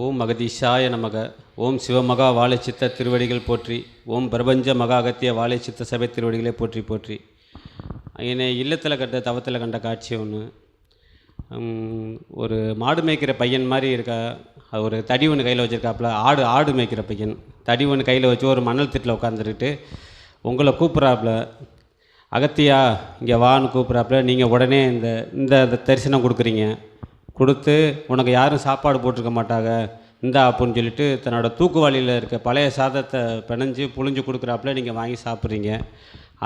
ஓம் மகதீஷாய நமக. ஓம் சிவமகா வாழைச்சித்த திருவடிகள் போற்றி. ஓம் பிரபஞ்ச மகா அகத்திய வாழைச்சித்த சபை திருவடிகளை போற்றி போற்றி. என்னை இல்லத்தில் கண்ட தவத்தில் கண்ட காட்சி ஒன்று ஒரு மாடு மேய்க்கிற பையன் மாதிரி இருக்கா. அது ஒரு தடி ஒன்று கையில் வச்சுருக்காப்புல. ஆடு ஆடு மேய்க்கிற பையன். தடி ஒன்று கையில் வச்சு ஒரு மணல் திட்டில் உட்காந்துருக்கிட்டு உங்களை கூப்பிட்றாப்புல. அகத்தியா இங்கே வான்னு கூப்பிட்றாப்புல. நீங்கள் உடனே இந்த இந்த தரிசனம் கொடுக்குறீங்க. கொடுத்து உனக்கு யாரும் சாப்பாடு போட்டிருக்க மாட்டாங்க. இந்தா அப்படின்னு சொல்லிட்டு தன்னோட தூக்குவாளியில் இருக்க பழைய சாதத்தை பிணைஞ்சு புழிஞ்சு கொடுக்குறாப்புல நீங்கள் வாங்கி சாப்பிட்றீங்க.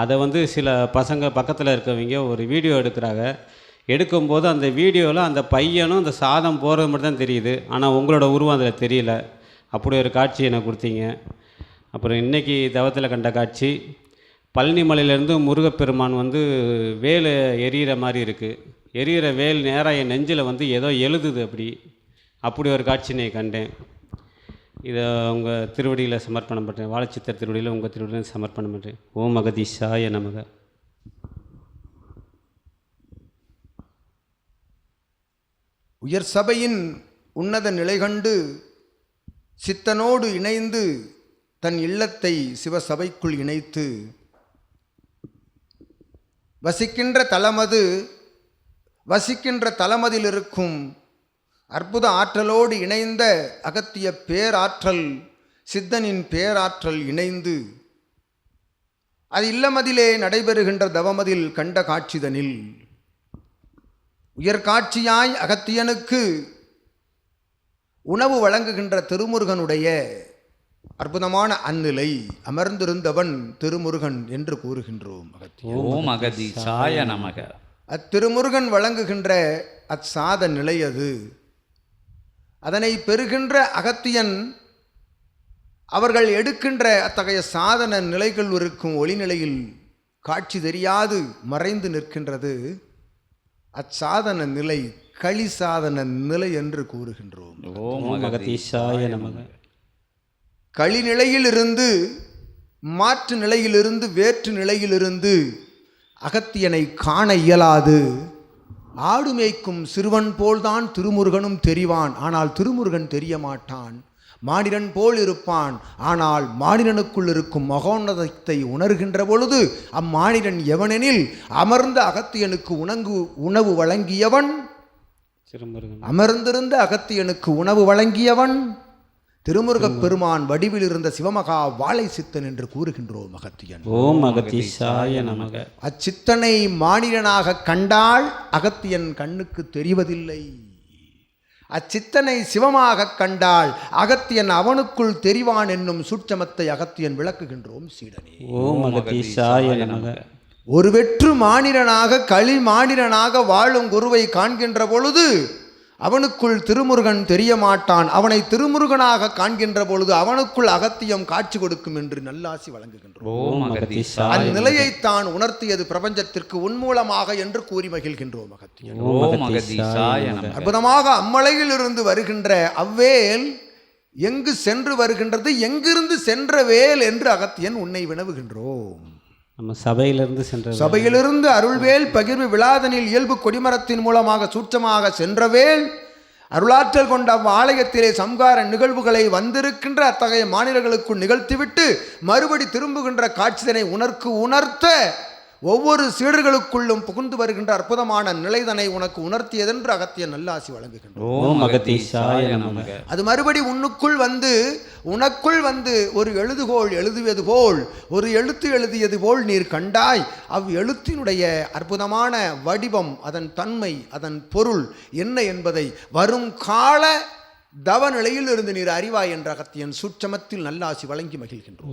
அதை வந்து சில பசங்க பக்கத்தில் இருக்கவங்க ஒரு வீடியோ எடுக்கிறாங்க. எடுக்கும்போது அந்த வீடியோவில் அந்த பையனும் அந்த சாதம் போகிறது மட்டும் தான் தெரியுது. ஆனால் உங்களோட உருவம் அதில் தெரியல. அப்படி ஒரு காட்சி எனக்கு கொடுத்தீங்க. அப்புறம் இன்றைக்கி தவத்தில் கண்ட காட்சி. பழனிமலையிலேருந்து முருகப்பெருமான் வந்து வேலை எரியிற மாதிரி இருக்குது எரியிற வேல் நேராக என் நெஞ்சில் வந்து ஏதோ எழுதுது அப்படி. அப்படி ஒரு காட்சினை கண்டேன். இதை உங்கள் திருவடியில் சமர்ப்பணம் பண்ணுறேன் வாழைச்சித்தர் திருவடியில் உங்கள் திருவடியில் சமர்ப்பணம் பண்ணுறேன் ஓம் அகதீஷாய நமக. உயர் சபையின் உன்னத நிலை கண்டு சித்தனோடு இணைந்து தன் இல்லத்தை சிவசபைக்குள் இணைத்து வசிக்கின்ற தலமது வசிக்கின்ற தலமதில் இருக்கும் அற்புத ஆற்றலோடு இணைந்த அகத்திய பேராற்றல் சித்தனின் பேராற்றல் இணைந்து அது இல்லமதிலே நடைபெறுகின்ற தவமதில் கண்ட காட்சிதனில். உயர்காட்சியாய் அகத்தியனுக்கு உணவு வழங்குகின்ற திருமுருகனுடைய அற்புதமான அந்நிலை அமர்ந்திருந்தவன் திருமுருகன் என்று கூறுகின்றோம் அகத்திய ஓம் அகதீசாய நமக. அத்திருமுருகன் வழங்குகின்ற அச்சாத நிலை அது. அதனை பெறுகின்ற அகத்தியன் அவர்கள் எடுக்கின்ற அத்தகைய சாதன நிலைகள் இருக்கும் ஒளிநிலையில் காட்சி தெரியாது மறைந்து நிற்கின்றது. அச்சாதன நிலை களி சாதன நிலை என்று கூறுகின்றோம். ஓம் களி நிலையிலிருந்து மாற்று நிலையிலிருந்து வேற்று நிலையிலிருந்து அகத்தியனை காண இயலாது. ஆடு மேய்க்கும் சிறுவன் போல்தான் திருமுருகனும் தெரிவான். ஆனால் திருமுருகன் தெரிய மாட்டான் மானிடன் போல் இருப்பான். ஆனால் மானிடனுக்குள் இருக்கும் மகோன்னதத்தை உணர்கின்ற பொழுது அம்மானிடன் எவனெனில் அமர்ந்த அகத்தியனுக்கு உணங்கு உணவு வழங்கியவன்? அமர்ந்திருந்த அகத்தியனுக்கு உணவு வழங்கியவன்? திருமுருகப் பெருமான் வடிவில் இருந்த சிவமகா வாழை சித்தன் என்று கூறுகின்றோம் அகத்தியன் ஓம் அகதீஷாய நமக. அச்சித்தனை மானிடனாக கண்டால் அகத்தியன் கண்ணுக்கு தெரிவதில்லை. அச்சித்தனை சிவமாக கண்டால் அகத்தியன் அவனுக்குள் தெரிவான் என்னும் சூட்சமத்தை அகத்தியன் விளக்குகின்றோம் சீடனே. ஓம் அகதீஷாய நமக. ஒரு வெற்று மானிடனாக களி மானிடனாக வாழும் குருவை காண்கின்ற பொழுது அவனுக்குள் திருமுருகன் தெரிய மாட்டான் அவனை திருமுருகனாக காண்கின்ற பொழுது அவனுக்குள் அகத்தியம் காட்சி கொடுக்கும் என்று நல்லாசி வழங்குகின்றோம். ஓம் அகதீசாய அந்நிலையைத்தான் உணர்த்தியது பிரபஞ்சத்திற்கு உன்மூலமாக என்று கூறி மகிழ்கின்றோம் நமக. அற்புதமாக அம்மலையில் இருந்து வருகின்ற அவ்வேல் எங்கு சென்று வருகின்றது எங்கிருந்து சென்ற வேல் என்று அகத்தியன் உன்னை வினவுகின்றோம். நம்ம சபையிலிருந்து சென்ற சபையிலிருந்து அருள்வேல் பகிர்வு விழாதனில் இயல்பு கொடிமரத்தின் மூலமாக சூட்சமாக சென்றவேல் அருளாற்றல் கொண்ட அவ்வாலயத்திலே சம்கார நிகழ்வுகளை வந்திருக்கின்ற அத்தகைய மாநிலங்களுக்குள் நிகழ்த்திவிட்டு மறுபடி திரும்புகின்ற காட்சிதனை உணர்க்கு உணர்த்த ஒவ்வொரு சீடர்களுக்குள்ளும் புகுந்து வருகின்ற அற்புதமான நிலைதனை உனக்கு உணர்த்தியதென்று அகத்திய நல்லாசி வழங்குகின்றோம் அது மறுபடி உன்னுக்குள் வந்து உனக்குள் வந்து ஒரு எழுதுகோள் எழுதுவது போல் ஒரு எழுத்து எழுதியது போல் நீர் கண்டாய். அவ் எழுத்தினுடைய அற்புதமான வடிவம் அதன் தன்மை அதன் பொருள் என்ன என்பதை வரும் கால தவ நிலையில் இருந்து நீர் அறிவாய் என்ற அகத்தியன் சூட்சமத்தில் நல்லாசி வழங்கி மகிழ்கின்றோம்